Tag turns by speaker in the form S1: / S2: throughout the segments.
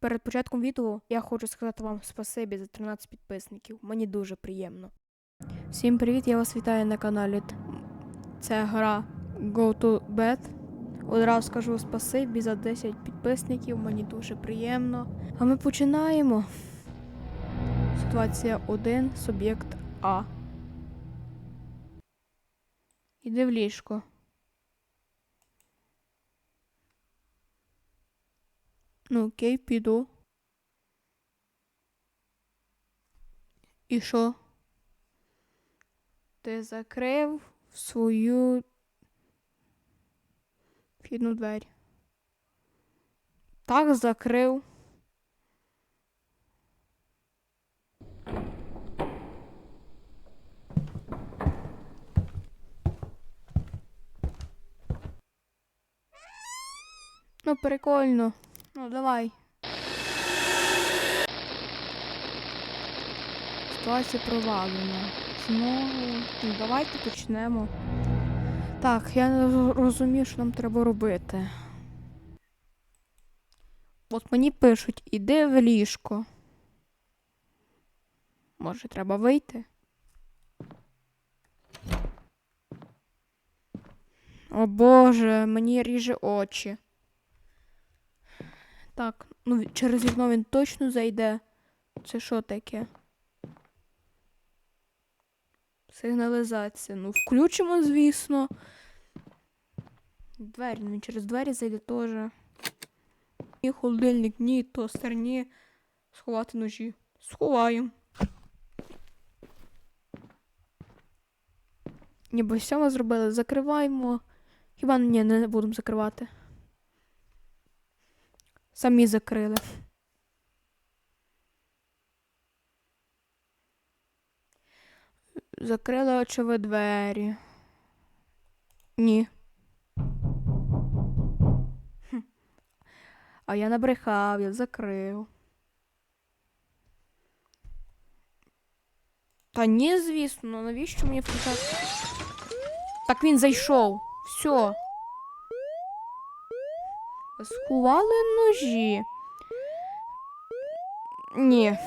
S1: Перед початком відео я хочу сказати вам спасибі за 13 підписників. Мені дуже приємно. Всім привіт, я вас вітаю на каналі. Це гра Go to Bed. Одразу скажу спасибі за 10 підписників, мені дуже приємно. А ми починаємо. Ситуація 1, суб'єкт А. Іди в ліжко. Ну, окей, піду. І що? Ти закрив свою вхідну двері. Так, закрив. Ну, прикольно. Ну, давай. Ситуація провалена. Знову. Ну, давайте почнемо. Так, я не розумію, що нам треба робити. От мені пишуть, іди в ліжко. Може, треба вийти? О Боже, мені ріже очі. Так, ну через вікно він точно зайде. Це що таке? Сигналізація. Ну, включимо, звісно. Двері, ну він через двері зайде теж. Ні, холодильник, ні, тостер, ні. Сховати ножі. Сховаємо. Ніби ми зробили. Закриваємо. Хіба ні, не будемо закривати. Самі закрили. Закрили очевидь двері. Ні. А я набрехав, я закрив. Та ні, звісно, навіщо мені включати? Так він зайшов. Все. Сховали ножі. Ні.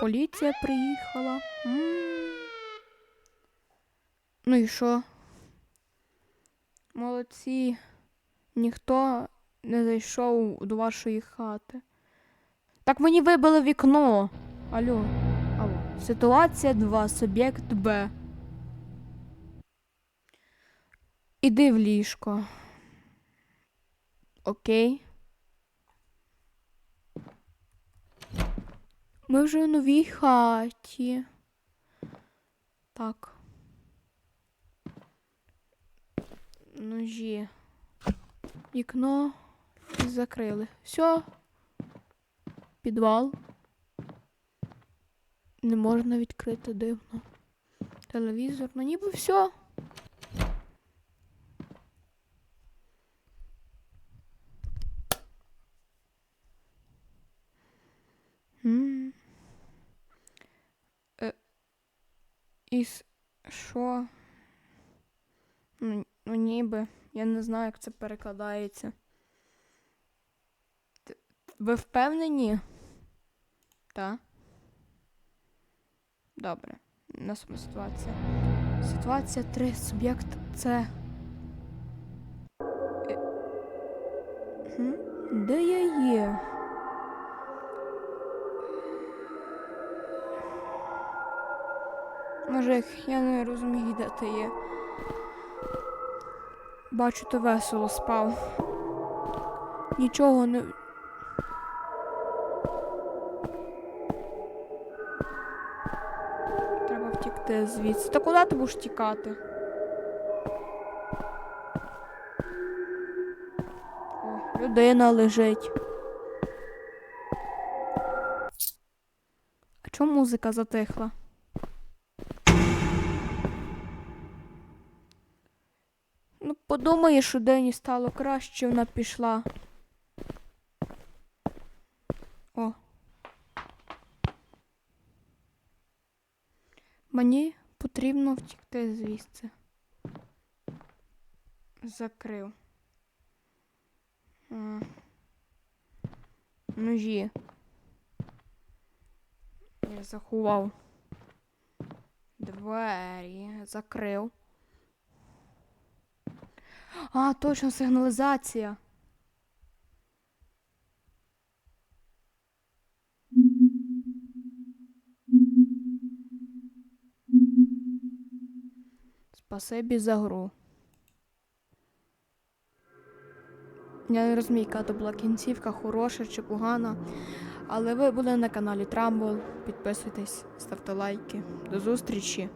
S1: Поліція приїхала. М. Ну і що? Молодці. Ніхто не зайшов до вашої хати. Так мені вибили вікно. Алло. Алло. Ситуація 2. Суб'єкт Б. Іди в ліжко. Окей. Ми вже в новій хаті. Так. Ножі. Вікно закрили. Все. Підвал. Не можна відкрити дивно. Телевізор, ну ніби все. Е, І що? Ну, ну ніби. Я не знаю, як це перекладається. Ви впевнені? Так. Добре. Наступна ситуація. Ситуація 3. Суб'єкт С. Е. Де я є? Мужик, я не розумію, де ти є. Бачу, ти весело спав. Нічого не. Втікти звідси. Та куди ти будеш тікати? О, людина лежить. А чому музика затихла? Ну, подумаєш, що Дені стало краще, вона пішла. О. Мені Потрібно втікти звідси. Закрив. А. Ножі. Я заховав. Двері. Закрив. А, точно, сигналізація. Спасибі за гру. Я не розумію, яка то була кінцівка, хороша чи погана. Але ви були на каналі Трамбл. Підписуйтесь, ставте лайки. До зустрічі!